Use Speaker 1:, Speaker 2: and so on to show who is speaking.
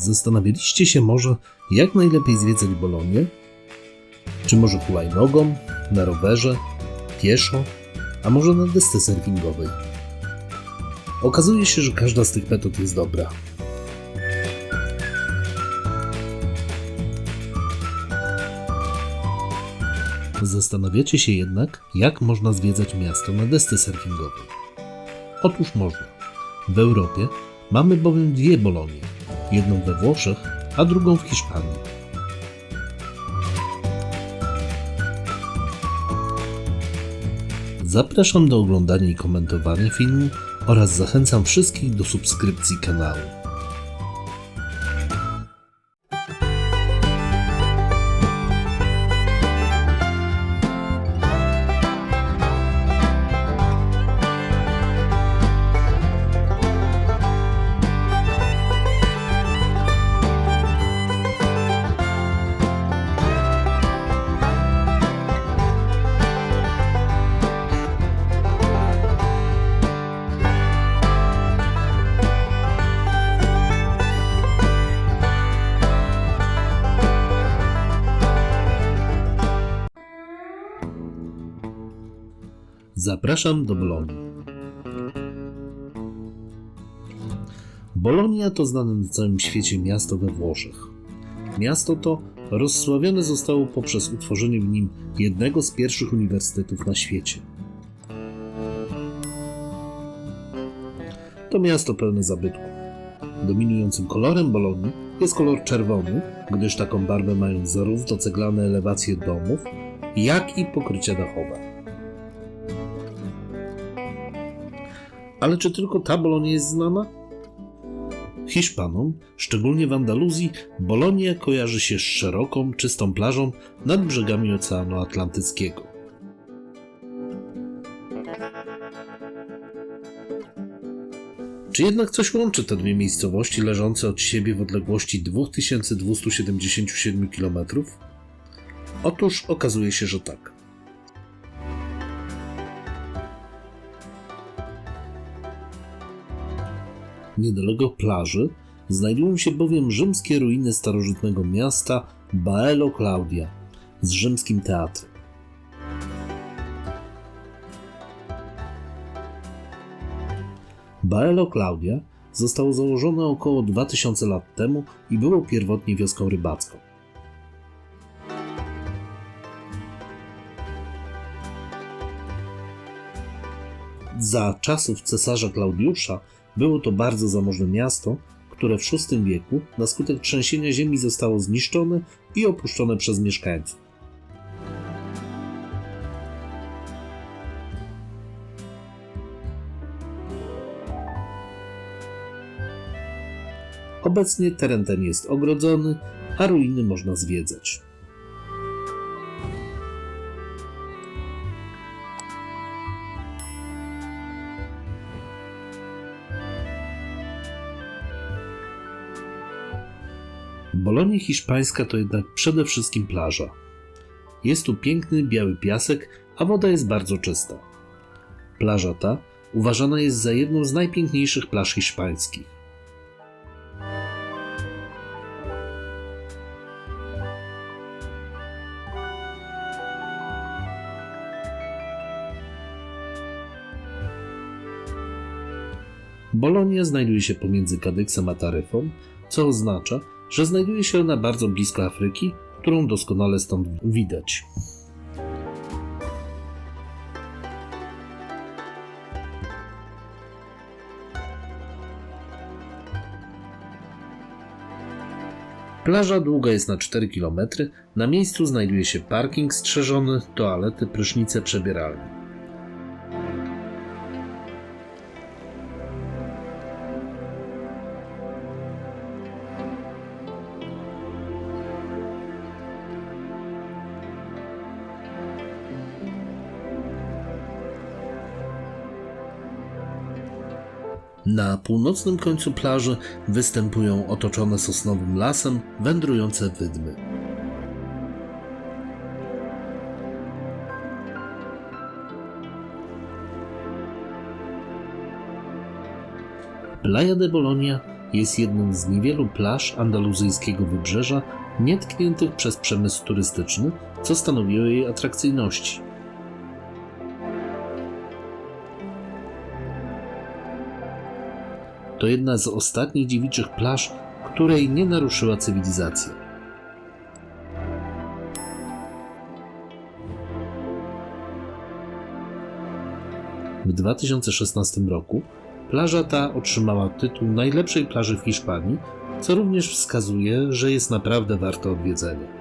Speaker 1: Zastanawialiście się może, jak najlepiej zwiedzać Bolonię? Czy może hulajnogą, na rowerze, pieszo, a może na desce surfingowej? Okazuje się, że każda z tych metod jest dobra. Zastanawiacie się jednak, jak można zwiedzać miasto na desce surfingowej. Otóż można. W Europie mamy bowiem dwie Bolonie. Jedną we Włoszech, a drugą w Hiszpanii. Zapraszam do oglądania i komentowania filmu oraz zachęcam wszystkich do subskrypcji kanału. Zapraszam do Bolonii. Bolonia to znane na całym świecie miasto we Włoszech. Miasto to rozsławione zostało poprzez utworzenie w nim jednego z pierwszych uniwersytetów na świecie. To miasto pełne zabytków. Dominującym kolorem Bolonii jest kolor czerwony, gdyż taką barwę mają zarówno ceglane elewacje domów, jak i pokrycia dachowe. Ale czy tylko ta Bolonia jest znana? Hiszpanom, szczególnie w Andaluzji, Bolonia kojarzy się z szeroką, czystą plażą nad brzegami Oceanu Atlantyckiego. Czy jednak coś łączy te dwie miejscowości leżące od siebie w odległości 2277 km? Otóż okazuje się, że tak. Niedaleko plaży znajdują się bowiem rzymskie ruiny starożytnego miasta Baelo Claudia z rzymskim teatrem. Baelo Claudia zostało założone około 2000 lat temu i było pierwotnie wioską rybacką. Za czasów cesarza Klaudiusza było to bardzo zamożne miasto, które w VI wieku na skutek trzęsienia ziemi zostało zniszczone i opuszczone przez mieszkańców. Obecnie teren ten jest ogrodzony, a ruiny można zwiedzać. Bolonia hiszpańska to jednak przede wszystkim plaża. Jest tu piękny biały piasek, a woda jest bardzo czysta. Plaża ta uważana jest za jedną z najpiękniejszych plaż hiszpańskich. Bolonia znajduje się pomiędzy Kadyksem a Taryfą, co oznacza, że znajduje się ona bardzo blisko Afryki, którą doskonale stąd widać. Plaża długa jest na 4 km. Na miejscu znajduje się parking strzeżony, toalety, prysznice, przebieralnie. Na północnym końcu plaży występują otoczone sosnowym lasem wędrujące wydmy. Playa de Bolonia jest jednym z niewielu plaż andaluzyjskiego wybrzeża nietkniętych przez przemysł turystyczny, co stanowiło jej atrakcyjności. To jedna z ostatnich dziewiczych plaż, której nie naruszyła cywilizacja. W 2016 roku plaża ta otrzymała tytuł najlepszej plaży w Hiszpanii, co również wskazuje, że jest naprawdę warta odwiedzenia.